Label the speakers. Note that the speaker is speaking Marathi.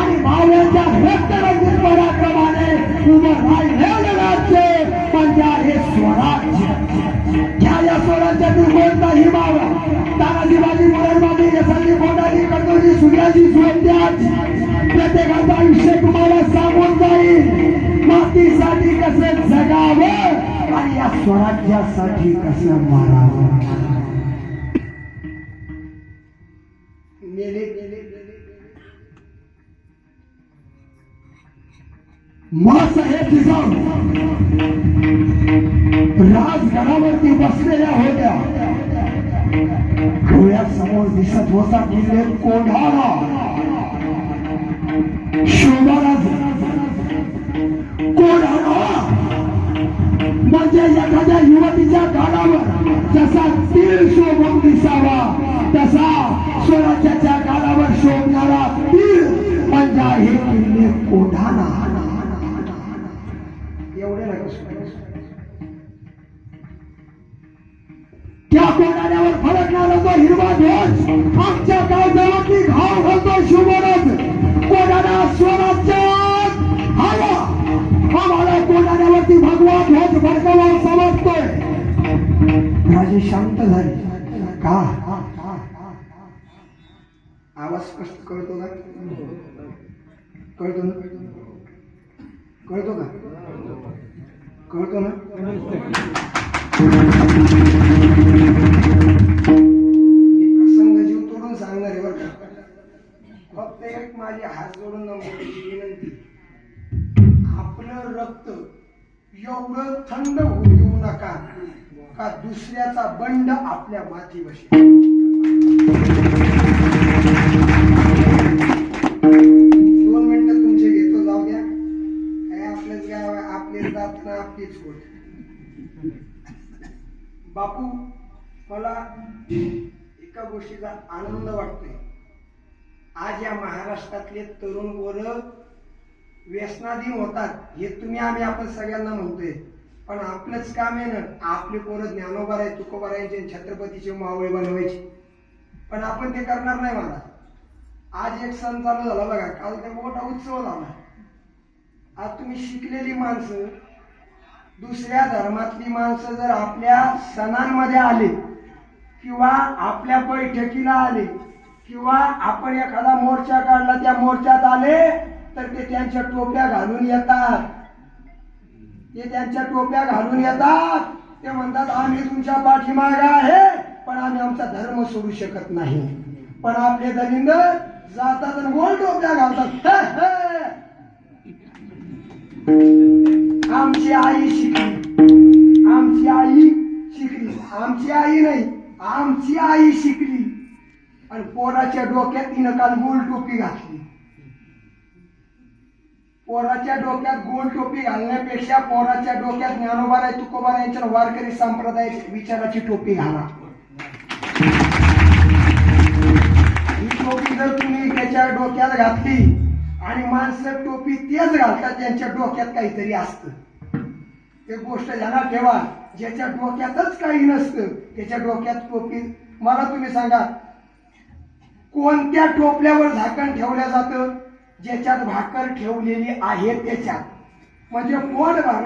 Speaker 1: आणि मावळ्यांच्या रक्तरंजित पराक्रमाने उभं राहिलेलं राज्य. म्हणजे आहे स्वराज्य ह्या या स्वराज्यातील कोणताही मावळा तानाजी बाजी मुरडबाजी यशाजी कोणाची कडकोजी सूर्याजी सोडत्याच प्रत्येकाचं आयुष्य तुम्हाला सांगून जाईल. मातीसाठी कसं जगावं आणि या स्वराज्यासाठी कसं मारावं? मासाहेब जिजाऊ राजघरावरती बसलेल्या होत्या. डोळ्यासमोर दिसत होता किल्ले कोढाणा शोभाराज. कोढाणा म्हणजे एखाद्या युवतीच्या गाडावर जसा तीळ शोभून दिसावा तसा स्वराज्याच्या गाडावर शोभणारा तीळ. म्हणजे आहे किल्ले कोढाणा त्या कोणाऱ्यावर फडकणारा तो हिरवा ध्वज आमच्या गावजवळची घाव घालतो शिवरज. कोणाला स्वराज्यात हवा आम्हाला कोणाऱ्यावरती भगवा ध्वज फडकावा समजतोय राजे शांत झाले. का? आवाज स्पष्ट कळतो का? कळतो ना? कळतो का? कळतो ना? प्रसंग जीव तोडून सांगणार आहे बरं का? फक्त एक माझी हात जोडून विनंती. आपलं रक्त एवढं थंड होऊ देऊ नका का दुसऱ्याचा बंड आपल्या माथी बसेल बापू मला एका गोष्टीचा आनंद वाटतोय. आज या महाराष्ट्रातले तरुण पोरं व्यसनाधीन होतात हे तुम्ही आम्ही आपण सगळ्यांना म्हणतोय. पण आपलंच काम आहे ना आपले पोरं ज्ञानोबा आहे तुकोबा छत्रपतीचे मावळे बनवायचे. पण आपण ते करणार नाही मला. आज एक सण चालू झाला बघा काल ते मोठा उत्सव झाला. आज तुम्ही शिकलेली माणसं दुसऱ्या धर्मातली माणसं जर आपल्या सणांमध्ये आले किंवा आपल्या बैठकीला आले किंवा आपण एखादा मोर्चा काढला त्या मोर्चात आले तर ते त्यांच्या टोप्या घालून येतात. ते त्यांच्या टोप्या घालून येतात. ते म्हणतात आम्ही तुमच्या पाठीमागे आहे पण आम्ही आमचा धर्म सोडू शकत नाही. पण आपले दलिंद जातात आणि गोल टोप्या घालतात. हे, आमची आई शिकली. आमची आई शिकली. आमची आई नाही आमची आई शिकली. आणि पोराच्या डोक्यात तिनं काल गोल टोपी घातली. पोराच्या डोक्यात गोल टोपी घालण्यापेक्षा पोराच्या डोक्यात ज्ञानोबा तुकोबा यांच्या वारकरी संप्रदाय विचाराची टोपी घाला. ही टोपी जर तुम्ही त्याच्या डोक्यात घातली आणि माणसं टोपी तेच घालतात त्यांच्या डोक्यात काहीतरी असतं. ते गोष्ट ध्यानात ठेवा ज्याच्या डोक्यातच काही नसतं त्याच्या डोक्यात टोपी. मला तुम्ही सांगा कोणत्या टोपल्यावर झाकण ठेवलं जातं? ज्याच्यात भाकर ठेवलेली आहे त्याच्यात. म्हणजे पोट भर